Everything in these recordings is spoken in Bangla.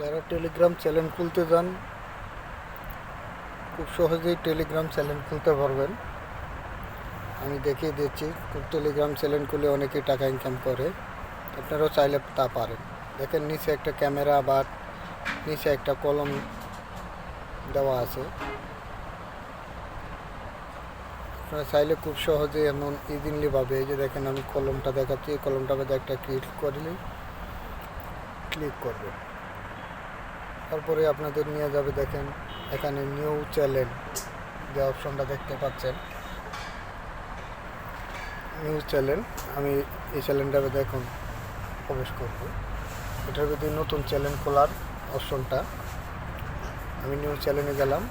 যারা টেলিগ্রাম চ্যানেল খুলতে যান খুব সহজেই টেলিগ্রাম চ্যানেল খুলতে পারবেন। আমি দেখিয়ে দিচ্ছি, খুব টেলিগ্রাম চ্যানেল খুলে অনেকেই টাকা ইনকাম করে। আপনারাও চাইলে তা পারেন। দেখেন, নিচে একটা ক্যামেরা বা নিচে একটা কলম দেওয়া আছে। আপনারা চাইলে খুব সহজে এমন ইজিনলি ভাবে, এই যে দেখেন আমি কলমটা দেখাচ্ছি, এই কলমটা একটা ক্লিক করলে ক্লিক করবে তারপরে আপনাদের নিয়ে যাবে দেখেন, এখানে নিউ চ্যানেল যে অপশনটা দেখতে পাচ্ছেন। নিউ চ্যানেল আমি এই চ্যানেলটাকে দেখুন, প্রবেশ করব। এটার ভিতরে নতুন চ্যানেল খোলার অপশনটা আমি নিউ চ্যানেলে গেলাম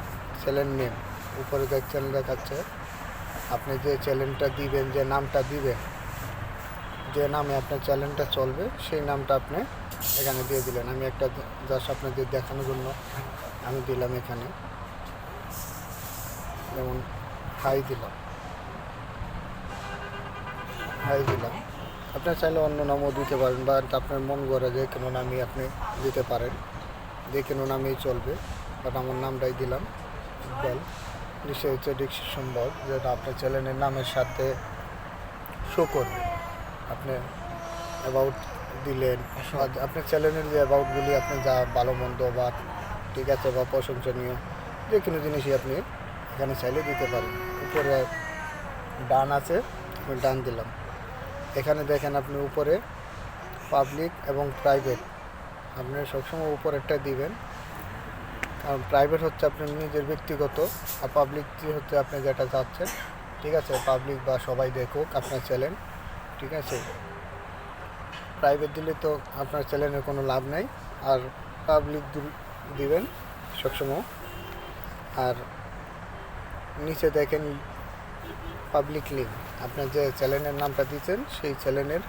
চ্যানেল নেম উপরে দেখ চ্যানেল দেখাচ্ছে, আপনি যে চ্যানেলটা দিবেন, যে নামটা দিবেন, যে নামে আপনার চ্যানেলটা চলবে, সেই নামটা আপনি এখানে দিয়ে দিলেন। আমি একটা জাস্ট আপনাদের দেখানোর জন্য আমি দিলাম এখানে। যেমন হাই দিলাম। হাই দিলাম। আপনার চাইলে অন্য নামও দিতে পারেন বা আপনার মন করে যে কোনো নামই আপনি দিতে পারেন। যে কোনো নামেই চলবে। বাট আমার নামটাই দিলাম। ইকবাল। নিশ্চয়ই হচ্ছে ডিসক্রিপশন সম্ভব, যেটা আপনার চ্যানেলের নামের সাথে শো করবে। আপনি অ্যাবাউট দিলেন। আপনার চ্যানেলের যে অ্যাবাউটগুলি আপনি যা ভালো মন্দ বা ঠিক আছে বা প্রশংসনীয় যে কোনো জিনিসই আপনি এখানে চাইলে দিতে পারেন। উপরে ডান আছে আমি ডান দিলাম। এখানে দেখেন আপনি উপরে পাবলিক এবং প্রাইভেট। আপনি সবসময় উপরেরটা দিবেন। কারণ প্রাইভেট হচ্ছে আপনার নিজের ব্যক্তিগত আর পাবলিক হচ্ছে আপনি যেটা চাচ্ছেন ঠিক আছে? পাবলিক বা সবাই দেখুক আপনার চ্যানেল ঠিক আছে? প্রাইভেট দিলে তো আপনার চ্যানেলের কোনো লাভ নেই। আর পাবলিক দিবেন সবসময়। আর নিচে দেখেন পাবলিক লিঙ্ক আপনার যে চ্যানেলের নামটা দিচ্ছেন সেই চ্যানেলের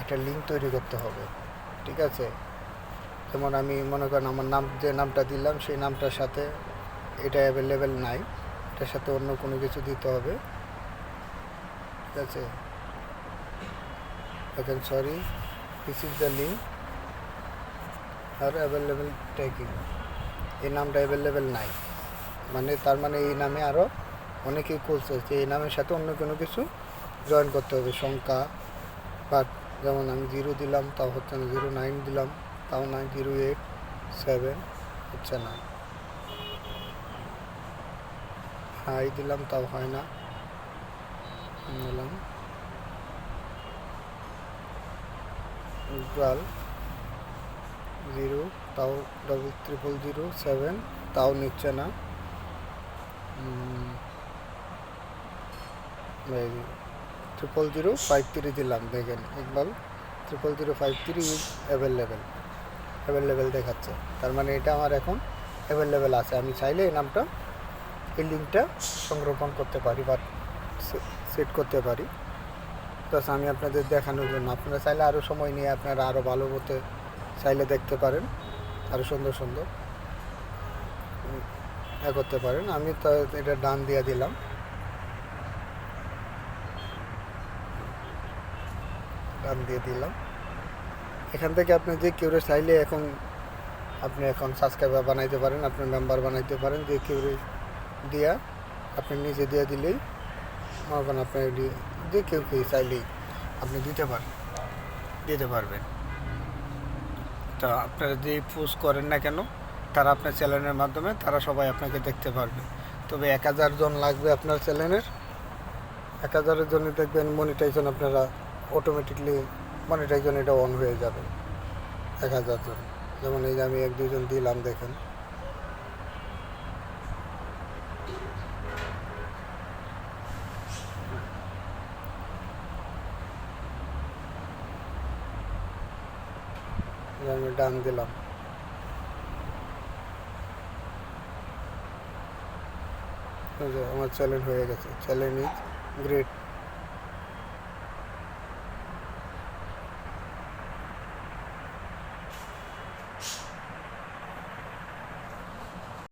একটা লিঙ্ক তৈরি করতে হবে। ঠিক আছে? যেমন আমি মনে করেন আমার নাম, যে নামটা দিলাম, সেই নামটার সাথে এটা অ্যাভেলেবেল নাই। এটার সাথে অন্য কোনো কিছু দিতে হবে। ঠিক আছে? দেখেন sorry this is the link are available taking এই নামটা অ্যাভেলেবেল নাই। মানে তার মানে এই নামে আরও অনেকেই খুলছে যে এই নামের সাথে অন্য কোনো কিছু জয়েন করতে হবে। সংখ্যা বা যেমন আমি জিরো দিলাম, তাও হচ্ছে না। জিরো নাইন দিলাম, তাও না জিরো এইট সেভেন হচ্ছে না। হাই দিলাম, তাও হয় না। নিলাম। ইকুয়াল জিরো, তাও ডবল ট্রিপল জিরো সেভেন তাও নিচ্ছে না। ট্রিপল জিরো ফাইভ থ্রি দিলাম, দেখেন, Iqbal triple zero five three is available available দেখাচ্ছে। তার মানে এটা আমার এখন অ্যাভেলেবেল আছে। আমি চাইলে এই নামটা, এই লিঙ্কটা সংরক্ষণ করতে পারি বা সেট করতে পারি। প্লাস আমি আপনাদের দেখানোর জন্য। আপনারা চাইলে আরও সময় নিয়ে আপনারা আরও ভালো মতো চাইলে দেখতে পারেন। আরও সুন্দর সুন্দর এ করতে পারেন। আমি তো এটা ডান দিয়ে দিলাম। ডান দিয়ে দিলাম। এখান থেকে আপনি যে কেউ চাইলে এখন আপনি এখন সাবস্ক্রাইবার বানাইতে পারেন আপনি মেম্বার বানাইতে পারেন। যে কেউ দিয়া আপনি নিজে দিয়ে দিলেই করেন আপনি যে কেউ কেউ চাইলেই আপনি দিতে পারেন দিতে পারবেন। তা আপনারা যে পোস্ট করেন না কেন, তারা আপনার চ্যানেলের মাধ্যমে তারা সবাই আপনাকে দেখতে পারবে। তবে এক হাজার জন লাগবে আপনার চ্যানেলের এক হাজারের জন্য দেখবেন মনিটাইজন আপনারা অটোমেটিকলি মনিটাইজন এটা অন হয়ে যাবে। এক হাজার জন। যেমন এই যে আমি এক দুজন দিলাম, দেখেন। আমি ডান দিলাম। আমার চ্যালেঞ্জ হয়ে গেছে। Challenge is great